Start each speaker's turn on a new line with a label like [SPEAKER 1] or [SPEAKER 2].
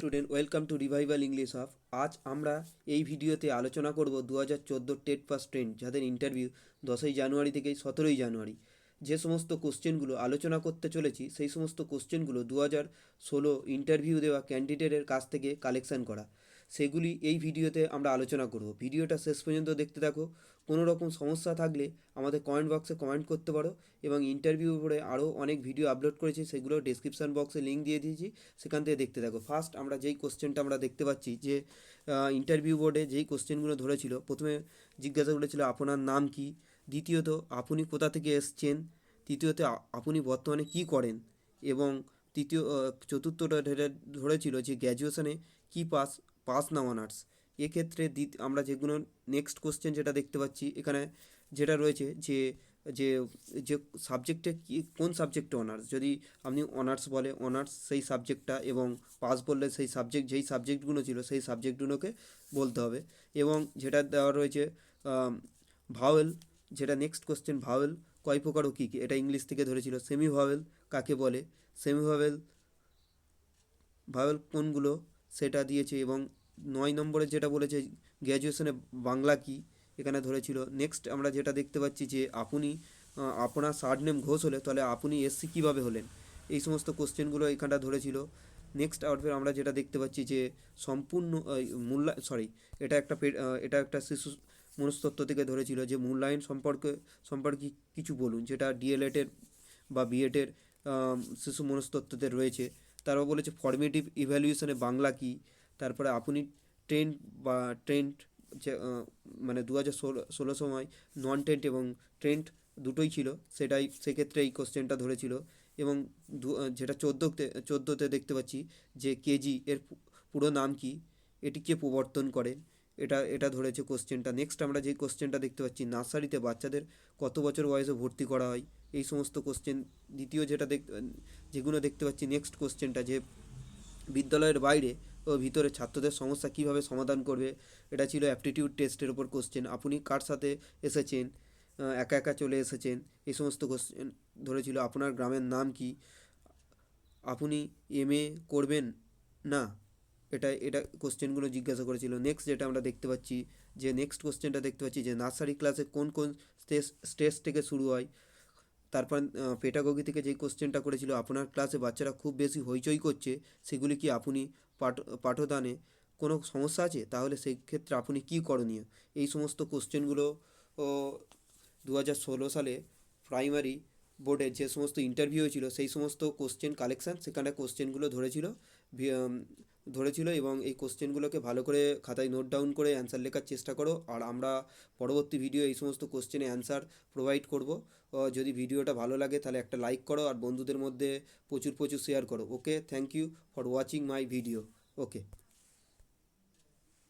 [SPEAKER 1] Student welcome to revival English half আজ আমরা এই ভিডিওতে আলোচনা করব দু হাজার চোদ্দ টেট পাস ট্রেন্ড যাদের ইন্টারভিউ দশই জানুয়ারি থেকে সতেরোই জানুয়ারি। যে সমস্ত কোশ্চেনগুলো আলোচনা করতে চলেছি, সেই সমস্ত কোশ্চেনগুলো দু হাজার ষোলো ইন্টারভিউ দেওয়া ক্যান্ডিডেটের কাছ থেকে কালেকশান করা। সেগুলি এই ভিডিওতে আমরা আলোচনা করব। ভিডিওটা শেষ পর্যন্ত দেখতে থাকো। কোনো রকম সমস্যা থাকলে আমাদের কমেন্ট বক্সে কমেন্ট করতে পারো এবং ইন্টারভিউ উপরে আরও অনেক ভিডিও আপলোড করেছি, সেগুলো ডিসক্রিপশান বক্সে লিঙ্ক দিয়ে দিয়েছি, সেখান থেকে দেখতে থাকো। ফার্স্ট আমরা যেই কোশ্চেনটা আমরা দেখতে পাচ্ছি যে ইন্টারভিউ বোর্ডে যেই কোশ্চেনগুলো ধরেছিল, প্রথমে জিজ্ঞাসা করেছিল আপনার নাম কি? দ্বিতীয়ত, আপনি কোথা থেকে এসছেন? তৃতীয়ত আপনি বর্তমানে কি করেন? এবং তৃতীয় চতুর্থটা ধরে- ধরেছিল যে গ্র্যাজুয়েশনে কি পাস পাস না অনার্স। এক্ষেত্রে দ্বিত- আমরা যেগুলো নেক্সট কোশ্চেন যেটা দেখতে পাচ্ছি, এখানে যেটা রয়েছে যে যে যে সাবজেক্টে কি, কোন সাবজেক্টে অনার্স? যদি আপনি অনার্স বলে, অনার্স সেই সাবজেক্টটা এবং পাস বললে সেই সাবজেক্ট যেই সাবজেক্টগুলো ছিল সেই সাবজেক্টগুলোকে বলতে হবে। এবং যেটা দেওয়া রয়েছে ভাওয়েল যেটা নেক্সট কোশ্চেন ভাওয়েল কয় প্রকার ও কী কী? এটা ইংলিশ থেকে ধরেছিল সেমি ভাওয়েল কাকে বলে? সেমি ভাওয়েল ভাওয়েল কোনগুলো? সেটা দিয়েছে এবং নয় নম্বরে যেটা বলেছে গ্র্যাজুয়েশনে বাংলা কি? এখানে ধরেছিল নেক্সট আমরা যেটা দেখতে পাচ্ছি যে আপনি আপনার শার্ট নেম ঘোষ হলে তাহলে আপনি এসসি কীভাবে হলেন? এই সমস্ত কোশ্চেনগুলো এখানটা ধরেছিল। নেক্সট আউটফের আমরা যেটা দেখতে পাচ্ছি যে সম্পূর্ণ আহ, মূল্যা সরি এটা একটা এটা একটা শিশু মনস্তত্ত্ব থেকে ধরেছিল যে মূল্যায়ন সম্পর্কে সম্পর্কে কিছু বলুন। যেটা ডিএলএডের বা বিএডের শিশু মনস্তত্ত্বতে রয়েছে। তারপর বলেছে ফর্মেটিভ ইভ্যালুয়েশনে বাংলা কি? তারপরে আপনি ট্রেন্ড বা ট্রেন্ড যে মানে দু হাজার ষোলো ষোলো সময় নন ট্রেন্ড এবং ট্রেন্ড দুটোই ছিল। সেটাই, সেক্ষেত্রে এই কোশ্চেনটা ধরেছিল। এবং যেটা চোদ্দোতে চোদ্দোতে দেখতে পাচ্ছি যে কেজি এর পুরো নাম কি? এটি কে প্রবর্তন করে। এটা এটা ধরেছে কোশ্চেনটা নেক্সট আমরা যে কোশ্চেনটা দেখতে পাচ্ছি, নার্সারিতে বাচ্চাদের কত বছর বয়সে ভর্তি করা হয়? এই সমস্ত কোশ্চেন দ্বিতীয় যেটা দেখ, যেগুলো দেখতে পাচ্ছি নেক্সট কোশ্চেনটা যে বিদ্যালয়ের বাইরে ভিতরে ছাত্রদের সমস্যা কীভাবে সমাধান করবে, এটা ছিল অ্যাপটিটিউড টেস্টের ওপর কোশ্চেন আপনি কার সাথে এসেছেন? একা একা চলে এসেছেন? এই সমস্ত কোশ্চেন ধরেছিল, আপনার গ্রামের নাম কি? আপনি এম এ করবেন না? এটা এটা কোশ্চেনগুলো জিজ্ঞাসা করেছিল। নেক্সট যেটা আমরা দেখতে পাচ্ছি, যে নেক্সট কোশ্চেনটা দেখতে পাচ্ছি যে নার্সারি ক্লাসে কোন কোন স্টেজ স্টেজ থেকে শুরু হয়? তারপর পেটাগগি থেকে যেই কোশ্চেনটা করেছিল, আপনার ক্লাসে বাচ্চারা খুব বেশি হইচই করছে, সেগুলি কি আপনি পাঠ, পাঠদানে কোনো সমস্যা আছে? তাহলে সেই ক্ষেত্রে আপনি কী করণীয়? এই সমস্ত কোশ্চেনগুলো ও দু হাজার ষোলো সালে প্রাইমারি বোর্ডে যে সমস্ত ইন্টারভিউ হয়েছিল, সেই সমস্ত কোশ্চেন কালেকশান সেখানে কোশ্চেনগুলো ধরেছিল ধরেছিল এবং এই কোশ্চেনগুলোকে ভালো করে খাতায় নোট ডাউন করে অ্যান্সার লেখার চেষ্টা করো। আর আমরা পরবর্তী ভিডিও এই সমস্ত কোশ্চেনে অ্যান্সার প্রোভাইড করব। যদি ভিডিওটা ভালো লাগে তাহলে একটা লাইক করো আর বন্ধুদের মধ্যে প্রচুর প্রচুর শেয়ার করো। Okay, thank you for watching my video. Okay.